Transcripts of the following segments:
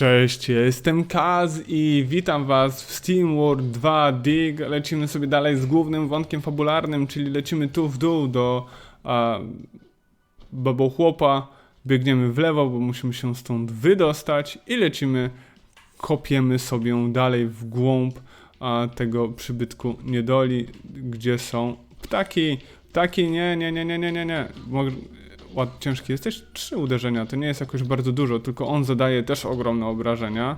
Cześć, jestem Kaz i witam was w Steam World 2 Dig. Lecimy sobie dalej z głównym wątkiem fabularnym, czyli lecimy tu w dół do a, babochłopa. Biegniemy w lewo, bo musimy się stąd wydostać i lecimy, kopiemy sobie dalej w głąb a, tego przybytku niedoli, gdzie są ptaki. Ptaki, nie, nie, nie, nie, nie, nie, nie. Ład, ciężki jesteś? Trzy uderzenia, to nie jest jakoś bardzo dużo, tylko on zadaje też ogromne obrażenia.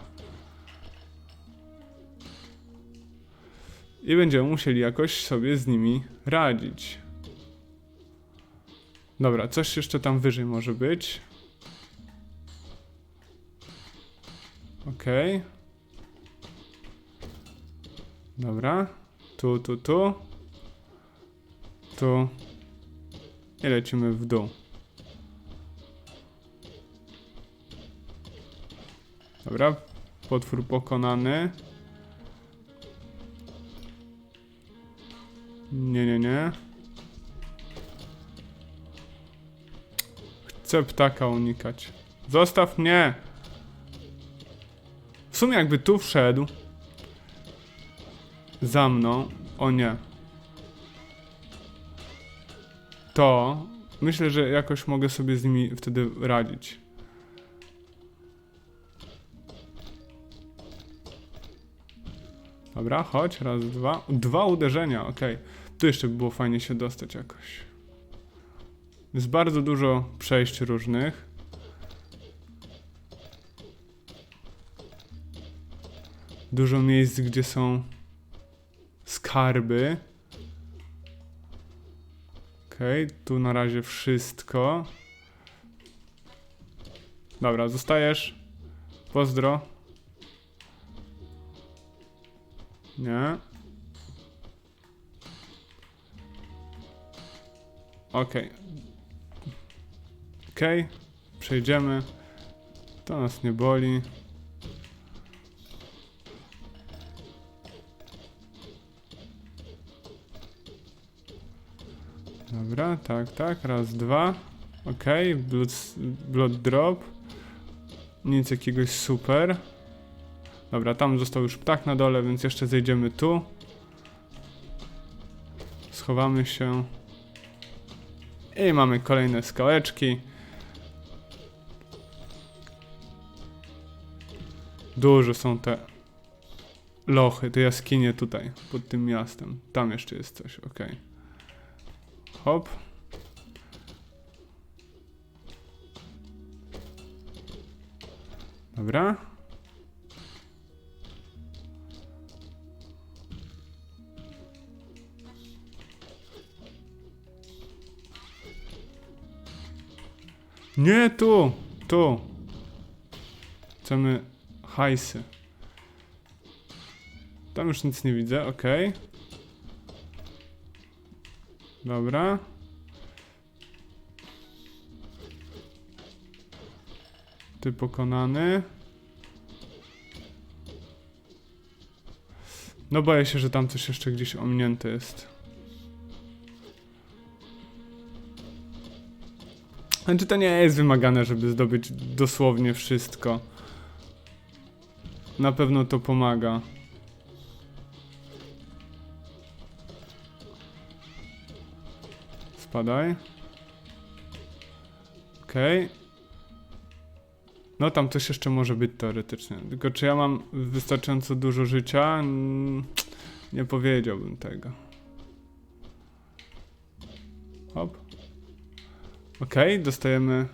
I będziemy musieli jakoś sobie z nimi radzić. Dobra, coś jeszcze tam wyżej może być. Okej. Dobra. Tu, tu, tu. Tu. I lecimy w dół. Dobra, potwór pokonany. Nie, nie, nie. Chcę ptaka unikać. Zostaw mnie! W sumie jakby tu wszedł. Za mną. O nie. To myślę, że jakoś mogę sobie z nimi wtedy radzić. Dobra, chodź, raz, dwa. Dwa uderzenia, okej. Tu jeszcze by było fajnie się dostać jakoś. Jest bardzo dużo przejść różnych. Dużo miejsc, gdzie są skarby. Okej, tu na razie wszystko. Dobra, zostajesz. Pozdro. Nie. Okej. Okej. Przejdziemy. To nas nie boli. Dobra, tak, tak. Raz, dwa. Okej, blood, blood drop. Nic jakiegoś super. Dobra, tam został już ptak na dole, więc jeszcze zejdziemy tu. Schowamy się. I mamy kolejne skałeczki. Duże są te lochy, te jaskinie tutaj, pod tym miastem. Tam jeszcze jest coś, ok. Hop. Dobra. Nie tu! Tu! Chcemy hajsy. Tam już nic nie widzę, ok. Dobra. Ty pokonany. No boję się, że tam coś jeszcze gdzieś ominięte jest. Znaczy to nie jest wymagane, żeby zdobyć dosłownie wszystko. Na pewno to pomaga. Spadaj. Okej. Okay. No tam coś jeszcze może być teoretycznie. Tylko czy ja mam wystarczająco dużo życia? Mm, Nie powiedziałbym tego. Ok, dostajemy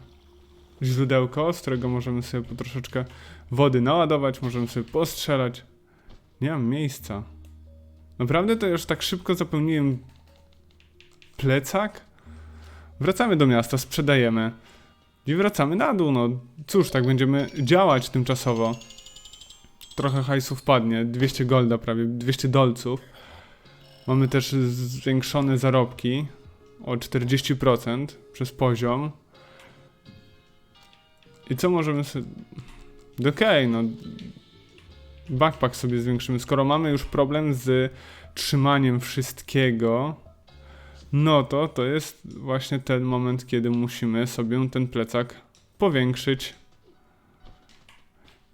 źródełko, z którego możemy sobie po troszeczkę wody naładować, możemy sobie postrzelać. Nie mam miejsca. Naprawdę to już tak szybko zapełniłem plecak? Wracamy do miasta, sprzedajemy. I wracamy na dół, no cóż, tak będziemy działać tymczasowo. Trochę hajsu wpadnie, 200 golda prawie, 200 dolców. Mamy też zwiększone zarobki o 40% przez poziom. I co możemy sobie... Okej, okay, no... Backpack sobie zwiększymy. Skoro mamy już problem z trzymaniem wszystkiego, no to to jest właśnie ten moment, kiedy musimy sobie ten plecak powiększyć.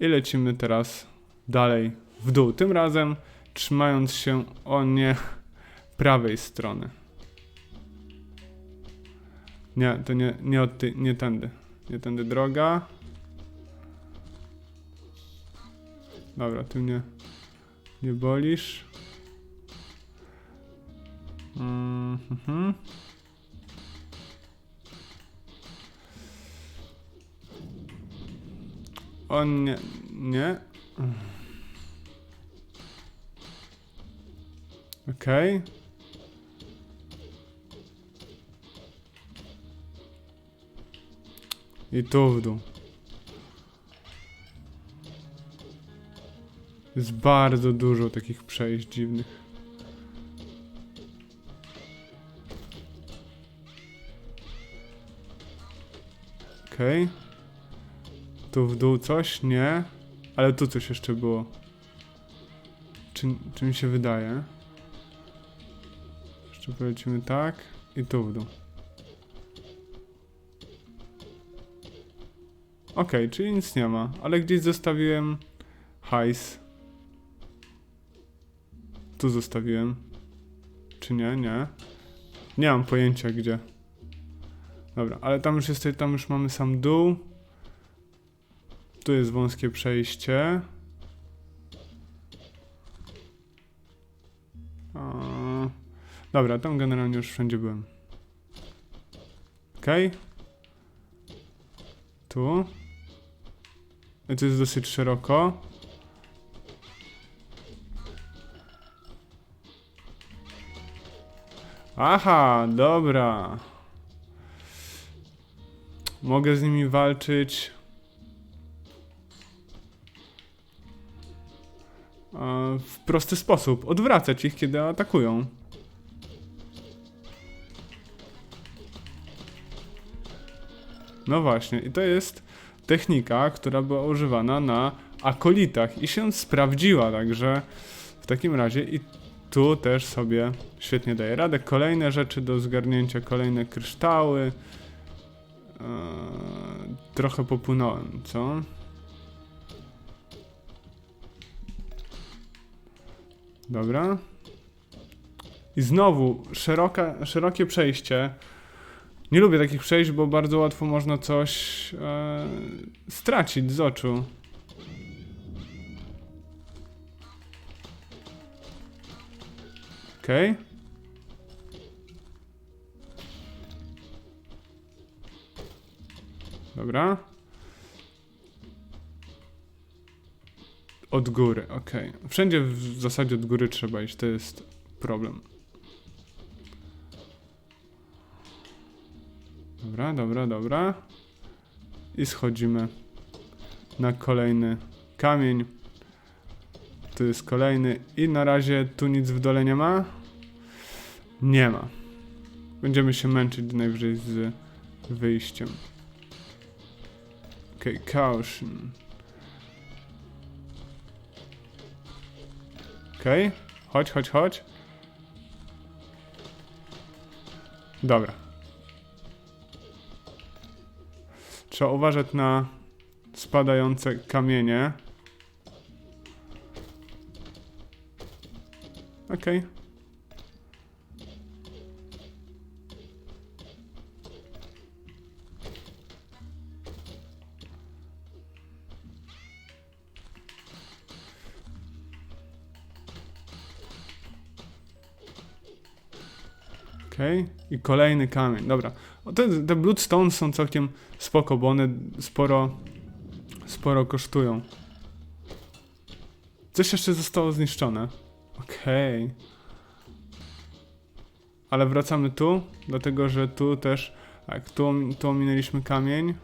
I lecimy teraz dalej w dół. Tym razem trzymając się o nie prawej strony. Nie, to nie, nie, od ty, nie tędy. Nie tędy droga. Dobra, ty mnie nie bolisz. Mm, mhm. On nie, nie. Okej. I tu w dół. Jest bardzo dużo takich przejść dziwnych. Okej. Tu w dół coś? Nie. Ale tu coś jeszcze było. Czy, czy mi się wydaje? Jeszcze polecimy tak. I tu w dół. Okej, czyli nic nie ma. Ale gdzieś zostawiłem hajs. Tu zostawiłem. Czy nie? Nie. Nie mam pojęcia gdzie. Dobra, ale tam już jest, tam już mamy sam dół. Tu jest wąskie przejście. A, dobra, tam generalnie już wszędzie byłem. Okej. Tu. To jest dosyć szeroko. Aha, dobra. Mogę z nimi walczyć. W prosty sposób. Odwracać ich, kiedy atakują. No właśnie, i to jest technika, która była używana na akolitach i się sprawdziła, także w takim razie i tu też sobie świetnie daje radę. Kolejne rzeczy do zgarnięcia, kolejne kryształy. Eee, trochę popłynąłem, co? Dobra. I znowu szeroka, szerokie przejście. Nie lubię takich przejść, bo bardzo łatwo można coś e, stracić z oczu. Okej. Dobra. Od góry, okej. Wszędzie w zasadzie od góry trzeba iść, to jest problem. Dobra, dobra, dobra. I schodzimy na kolejny kamień. Tu jest kolejny i na razie tu nic w dole nie ma. Nie ma. Będziemy się męczyć najwyżej z wyjściem. Okej, okay, caution. Okay. chodź, chodź, chodź. Dobra. Trzeba uważać na spadające kamienie. Okej. Okay. Okej, okay. i kolejny kamień, dobra. O, te, te Bloodstone są całkiem spoko, bo one sporo, sporo kosztują. Coś jeszcze zostało zniszczone. Okej. Okay. Ale wracamy tu, dlatego że tu też, tak, tu, tu ominęliśmy kamień.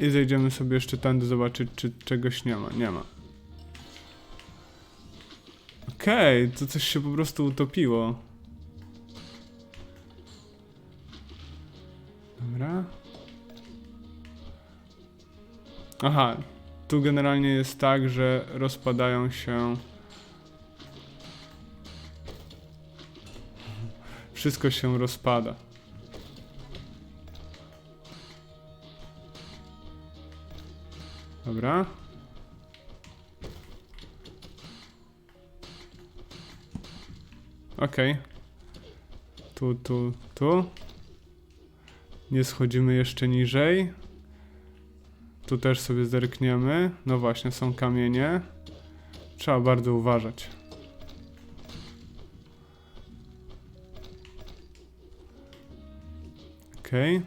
I zejdziemy sobie jeszcze tędy zobaczyć, czy czegoś nie ma. Nie ma. Okej, okay, to coś się po prostu utopiło. Aha, tu generalnie jest tak, że rozpadają się. Wszystko się rozpada. Dobra. Okej. Tu, tu, tu. Nie schodzimy jeszcze niżej. Tu też sobie zerkniemy. No właśnie, są kamienie. Trzeba bardzo uważać. Okej.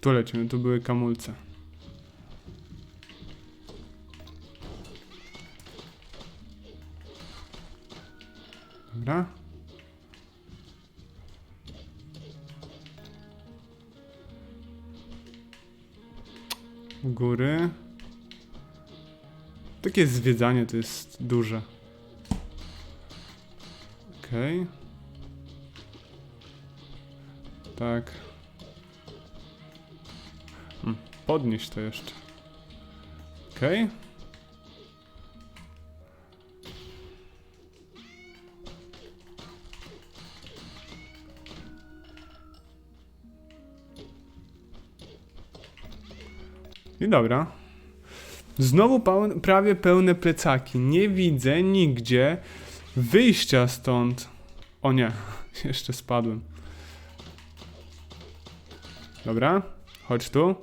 Tu lecimy, tu były kamulce. Góry. Takie zwiedzanie to jest duże. Okej. Tak. Hmm, podnieść to jeszcze. Okej. Dobra. Znowu prawie pełne plecaki. Nie widzę nigdzie wyjścia stąd. O nie, jeszcze spadłem. Dobra, chodź tu.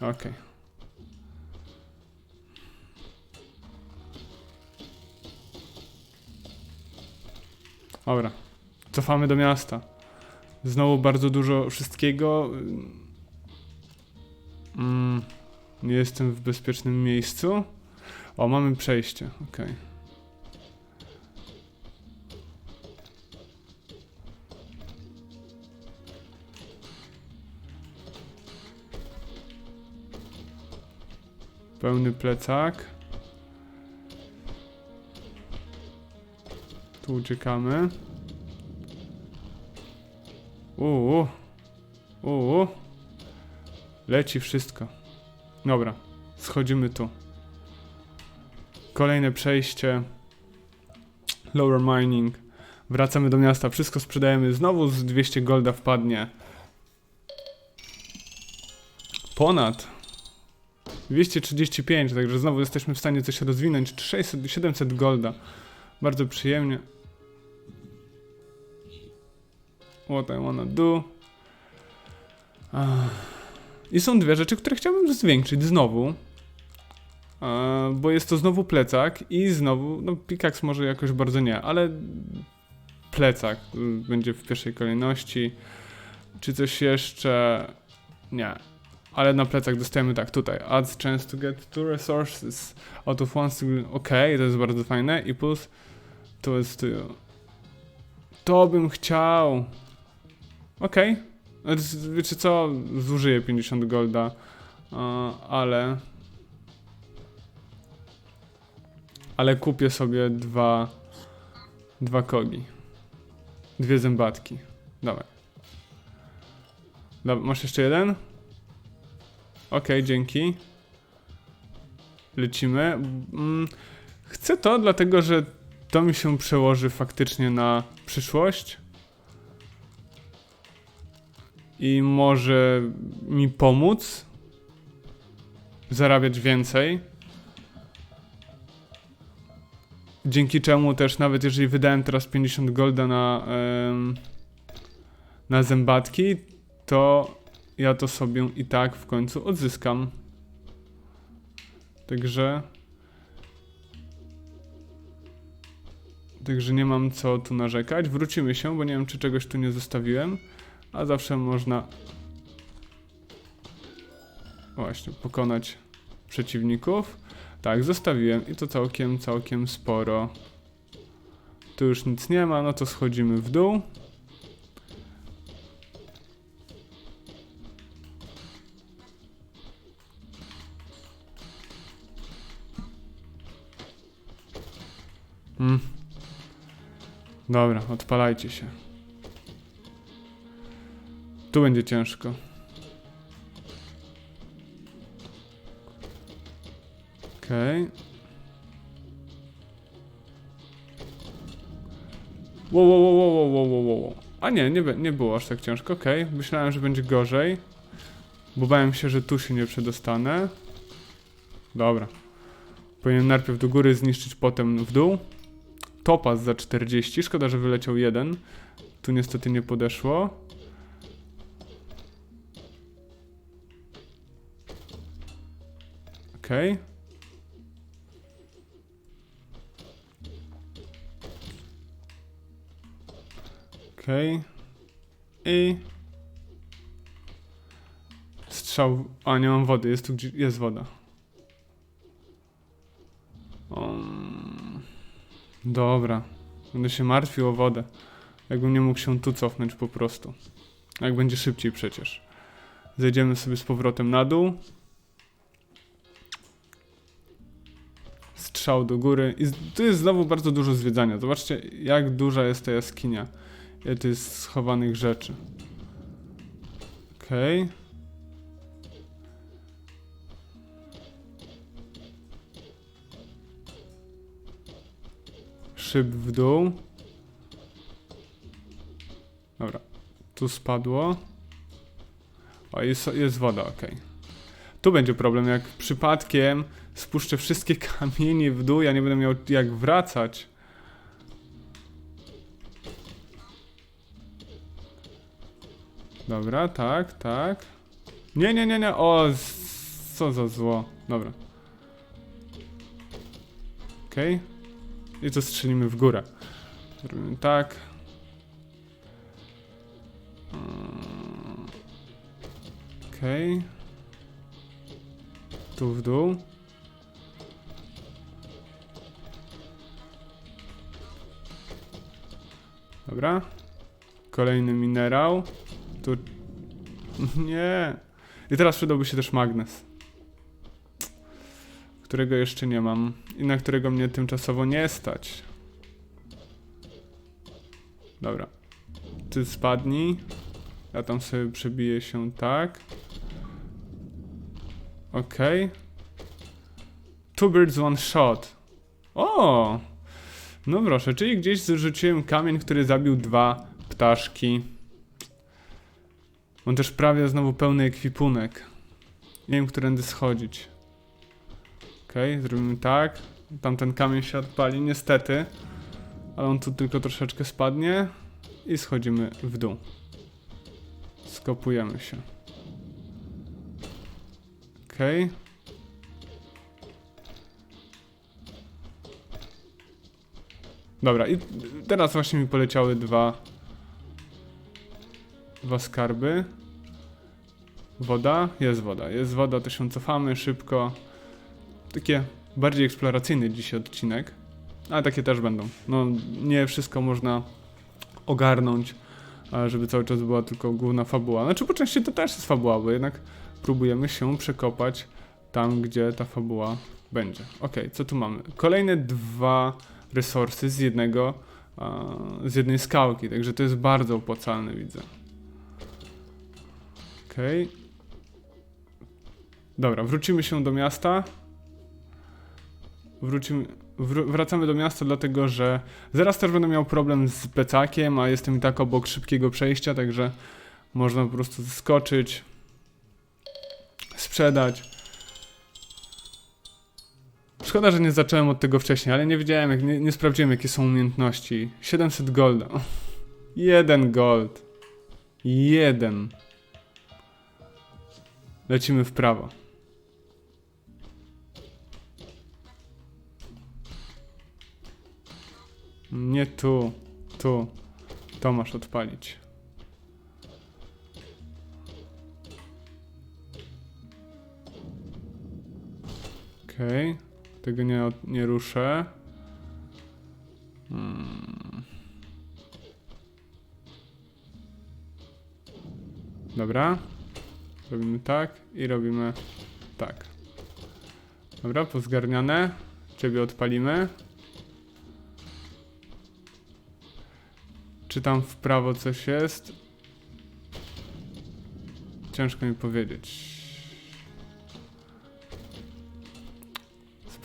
Okej. Dobra. Cofamy do miasta. Znowu bardzo dużo wszystkiego. Mm, nie jestem w bezpiecznym miejscu. O, mamy przejście. Okej. Pełny plecak. Tu uciekamy. Uuu. Uuu. Leci wszystko. Dobra. Schodzimy tu. Kolejne przejście. Lower mining. Wracamy do miasta. Wszystko sprzedajemy. Znowu z 200 golda wpadnie. Ponad. 235, także znowu jesteśmy w stanie coś rozwinąć. 600, 700 golda. Bardzo przyjemnie. What I wanna do. I są dwie rzeczy, które chciałbym zwiększyć znowu. Bo jest to znowu plecak i znowu, no pickaxe może jakoś bardzo nie, ale plecak y, będzie w pierwszej kolejności. Czy coś jeszcze? Nie. Ale na plecach dostajemy tak, tutaj. Adds chance to get two resources out of one single. Ok, to jest bardzo fajne. I plus to jest. To bym chciał. Okej. Okay. Wiecie co? Zużyję 50 golda. ale. Ale kupię sobie dwa. Dwa kogi. Dwie zębatki. Dawaj. Dobra, masz jeszcze jeden? Okej, dzięki. Lecimy. Mm, Chcę to, dlatego że to mi się przełoży faktycznie na przyszłość. I może mi pomóc zarabiać więcej. Dzięki czemu też, nawet jeżeli wydałem teraz 50 golda na, na zębatki, to ja to sobie i tak w końcu odzyskam. Także. Także nie mam co tu narzekać. Wrócimy się, bo nie wiem, czy czegoś tu nie zostawiłem. A zawsze można. Właśnie, pokonać przeciwników. Tak, zostawiłem i to całkiem, całkiem sporo. Tu już nic nie ma, no to schodzimy w dół. Mm. Dobra, odpalajcie się. Tu będzie ciężko. Okej. Wow, wow, wow, wow, wow, wow, wow, wow. A nie, nie, nie było aż tak ciężko, okej. Myślałem, że będzie gorzej. Bo bałem się, że tu się nie przedostanę. Dobra. Powinienem najpierw do góry zniszczyć, potem w dół. Topaz za 40. Szkoda, że wyleciał jeden. Tu niestety nie podeszło. Okej. Okej. I... Strzał... A, nie mam wody. Jest tu gdzie... Jest woda. Um, dobra. Będę się martwił o wodę. Jakbym nie mógł się tu cofnąć po prostu. Jak będzie szybciej przecież. Zejdziemy sobie z powrotem na dół. Strzał do góry. I tu jest znowu bardzo dużo zwiedzania. Zobaczcie, jak duża jest ta jaskinia. Ile tu jest schowanych rzeczy. Okej. Szyb w dół. Dobra. Tu spadło. O, jest, jest woda, okej. Tu będzie problem, jak przypadkiem spuszczę wszystkie kamienie w dół, ja nie będę miał jak wracać. Dobra, tak, tak. Nie, nie, nie, nie. O, co za zło. Dobra. Okej. I to strzelimy w górę. Zrobimy tak. Okej. Tu w dół. Dobra. Kolejny minerał. Tu. Nie. I teraz przydałby się też magnes. Którego jeszcze nie mam. I na którego mnie tymczasowo nie stać. Dobra. Ty spadnij. Ja tam sobie przebiję się tak. Okej. Two birds, one shot. O! No proszę, czyli gdzieś zrzuciłem kamień, który zabił dwa ptaszki. Mam też prawie znowu pełny ekwipunek. Nie wiem, którędy schodzić. Okej, zrobimy tak. Tamten kamień się odpali, niestety. Ale on tu tylko troszeczkę spadnie. I schodzimy w dół. Skopujemy się. Okej. Dobra, i teraz właśnie mi poleciały dwa. Dwa skarby. Woda? Jest woda. Jest woda, to się cofamy szybko. Takie bardziej eksploracyjny dzisiaj odcinek. Ale takie też będą. No, nie wszystko można ogarnąć, a żeby cały czas była tylko główna fabuła. Znaczy, po części to też jest fabuła, bo jednak próbujemy się przekopać tam, gdzie ta fabuła będzie. Ok, co tu mamy? Kolejne dwa resursy z jednego, z jednej skałki, także to jest bardzo opłacalne, widzę. Okej. Dobra, wrócimy się do miasta. Wrócimy, wr- wracamy do miasta, dlatego że zaraz też będę miał problem z plecakiem, a jestem i tak obok szybkiego przejścia, także można po prostu zeskoczyć, sprzedać. Szkoda, że nie zacząłem od tego wcześniej, ale nie wiedziałem, jak, nie, nie sprawdziłem, jakie są umiejętności. 700 golda. Jeden gold. Jeden. Lecimy w prawo. Nie tu, tu. To masz odpalić. Okej. Tego nie, nie ruszę. Hmm. Dobra. Robimy tak i robimy tak. Dobra, pozgarniane. Ciebie odpalimy. Czy tam w prawo coś jest? Ciężko mi powiedzieć.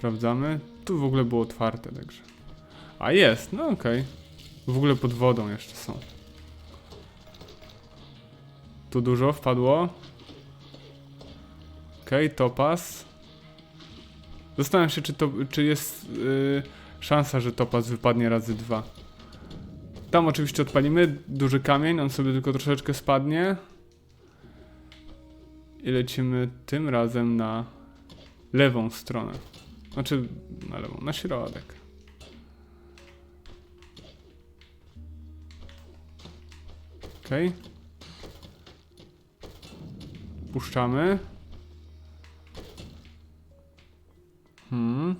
Sprawdzamy. Tu w ogóle było otwarte, także. A jest, no okej. W ogóle pod wodą jeszcze są. Tu dużo wpadło. Okej, topaz. Zastanawiam się, czy, to, czy jest yy, szansa, że topaz wypadnie razy dwa. Tam oczywiście odpalimy duży kamień, on sobie tylko troszeczkę spadnie. I lecimy tym razem na lewą stronę. Znaczy, na lewą, na środek. Okej. Puszczamy. Hmm.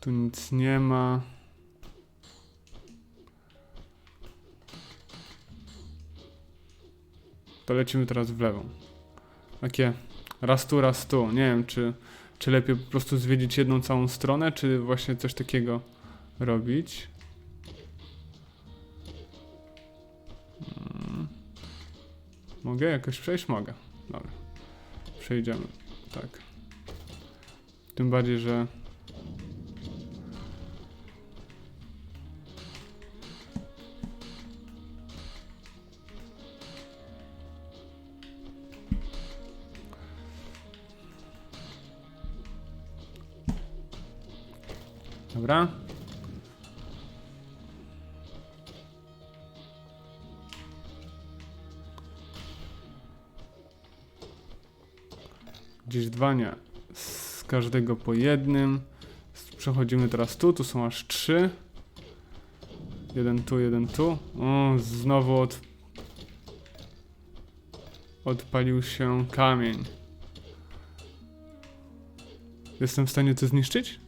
Tu nic nie ma. To lecimy teraz w lewą. Takie raz tu, raz tu. Nie wiem, czy, czy lepiej po prostu zwiedzić jedną całą stronę, czy właśnie coś takiego robić. Mm. Mogę jakoś przejść? Mogę. Dobra. Przejdziemy. Tak. Tym bardziej, że Dobra. Gdzieś dwa nie. Z każdego po jednym. Przechodzimy teraz tu, tu są aż trzy. Jeden tu, jeden tu. O, znowu od... Odpalił się kamień. Jestem w stanie to zniszczyć?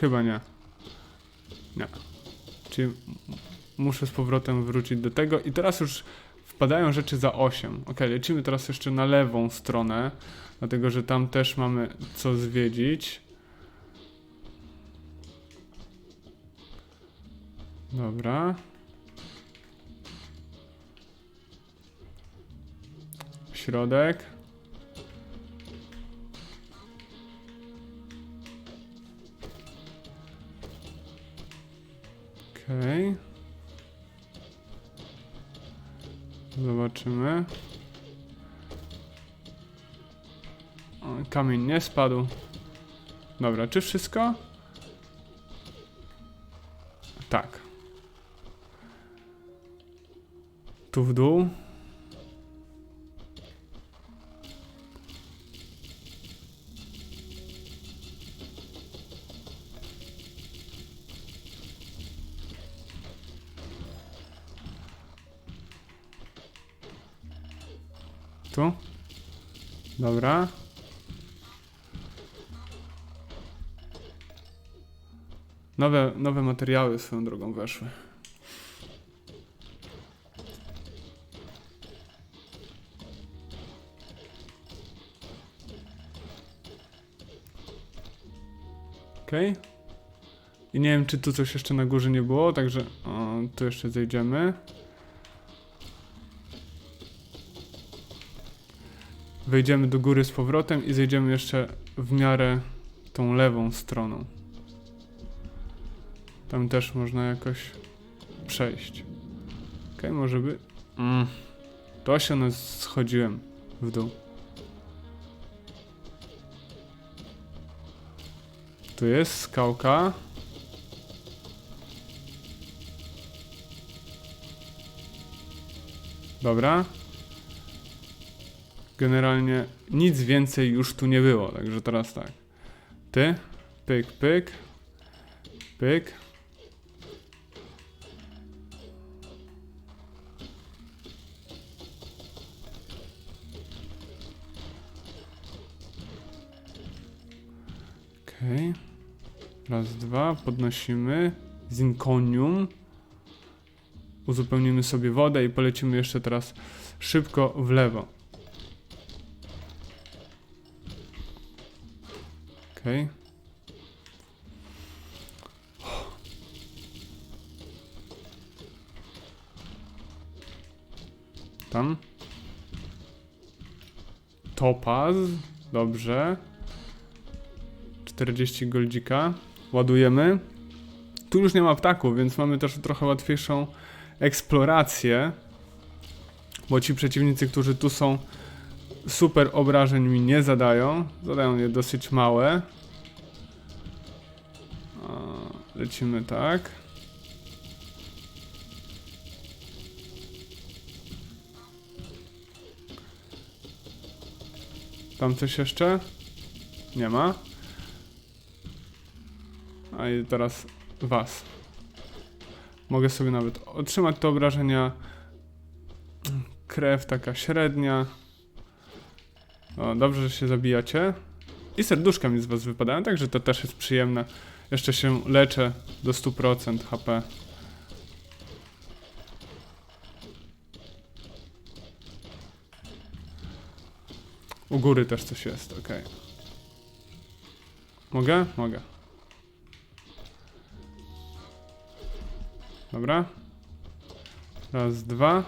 Chyba nie. Nie. Czyli muszę z powrotem wrócić do tego i teraz już wpadają rzeczy za 8. Ok, lecimy teraz jeszcze na lewą stronę, dlatego że tam też mamy co zwiedzić. Dobra. Środek. Okej. Zobaczymy. O, kamień nie spadł. Dobra, czy wszystko? Tak. Tu w dół. Dobra. Nowe, nowe materiały swoją drogą weszły. Okej. I nie wiem, czy tu coś jeszcze na górze nie było, także o, tu jeszcze zejdziemy. Wejdziemy do góry z powrotem i zejdziemy jeszcze w miarę tą lewą stroną. Tam też można jakoś przejść. Okej, może by... Mm. To się no schodziłem w dół. Tu jest skałka. Dobra. Generalnie nic więcej już tu nie było, także teraz tak. Ty, pyk, pyk, pyk. Okej. Raz, dwa, podnosimy. Zinkonium. Uzupełnimy sobie wodę i polecimy jeszcze teraz szybko w lewo. Okej. Tam. Topaz. Dobrze. 40 goldzika. Ładujemy. Tu już nie ma ptaków, więc mamy też trochę łatwiejszą eksplorację. Bo ci przeciwnicy, którzy tu są, super obrażeń mi nie zadają. Zadają je dosyć małe. Lecimy tak. Tam coś jeszcze? Nie ma. A i teraz was. Mogę sobie nawet otrzymać te obrażenia. Krew taka średnia. O, dobrze, że się zabijacie. I serduszka mi z was wypadają, także to też jest przyjemne. Jeszcze się leczę do 100% HP. U góry też coś jest, ok. Mogę? Mogę. Dobra. Raz, dwa.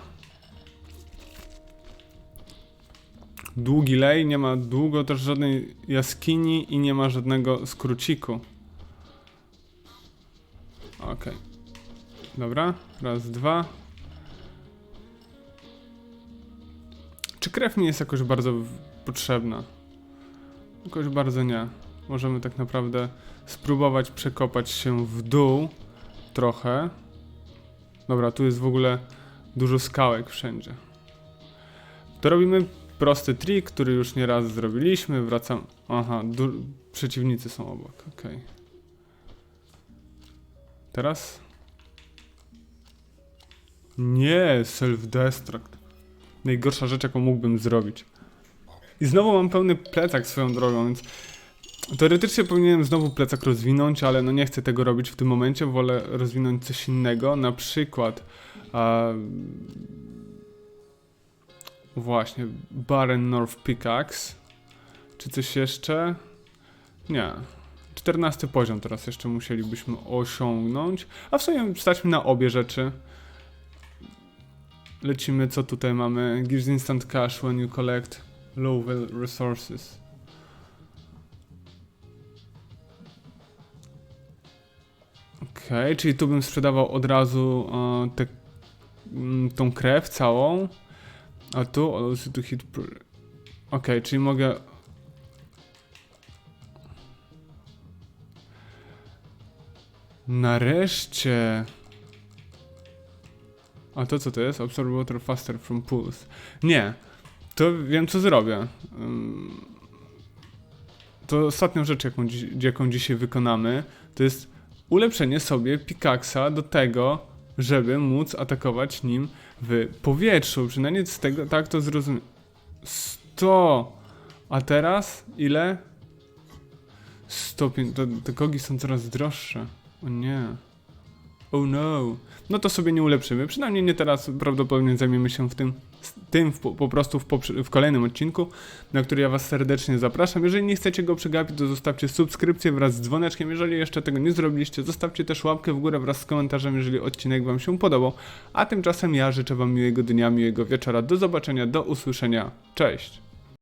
Długi lej, nie ma długo też żadnej jaskini i nie ma żadnego skróciku. Okej. Dobra, raz, dwa. Czy krew mi jest jakoś bardzo potrzebna? Jakoś bardzo nie. Możemy tak naprawdę spróbować przekopać się w dół trochę. Dobra, tu jest w ogóle dużo skałek wszędzie. To robimy prosty trik, który już nieraz zrobiliśmy. Wracam. Aha, przeciwnicy są obok. Okej. Teraz? Nie, self-destruct. Najgorsza rzecz, jaką mógłbym zrobić. I znowu mam pełny plecak swoją drogą, więc teoretycznie powinienem znowu plecak rozwinąć, ale no nie chcę tego robić w tym momencie. Wolę rozwinąć coś innego, na przykład a, właśnie Barren North Pickaxe. Czy coś jeszcze? Nie. 14 poziom teraz jeszcze musielibyśmy osiągnąć. A w sumie stać na obie rzeczy. Lecimy, co tutaj mamy? Gives instant cash when you collect low val- resources. Okej, czyli tu bym sprzedawał od razu e, te, mm, tą krew całą. A tu you to hit. Okej, czyli mogę Nareszcie. A to co to jest? Absorb water faster from pools. Nie. To wiem co zrobię. To ostatnią rzecz, jaką, jaką dzisiaj wykonamy, to jest ulepszenie sobie Pickaxa do tego, żeby móc atakować nim w powietrzu. Przynajmniej z tego, tak to zrozumiem. 100! A teraz ile? 105. To, te kogi są coraz droższe. O nie. Oh no. No to sobie nie ulepszymy. Przynajmniej nie teraz. Prawdopodobnie zajmiemy się w tym, tym w, po, prostu w, w kolejnym odcinku, na który ja Was serdecznie zapraszam. Jeżeli nie chcecie go przegapić, to zostawcie subskrypcję wraz z dzwoneczkiem. Jeżeli jeszcze tego nie zrobiliście, zostawcie też łapkę w górę wraz z komentarzem, jeżeli odcinek Wam się podobał. A tymczasem ja życzę Wam miłego dnia, miłego wieczora. Do zobaczenia, do usłyszenia. Cześć.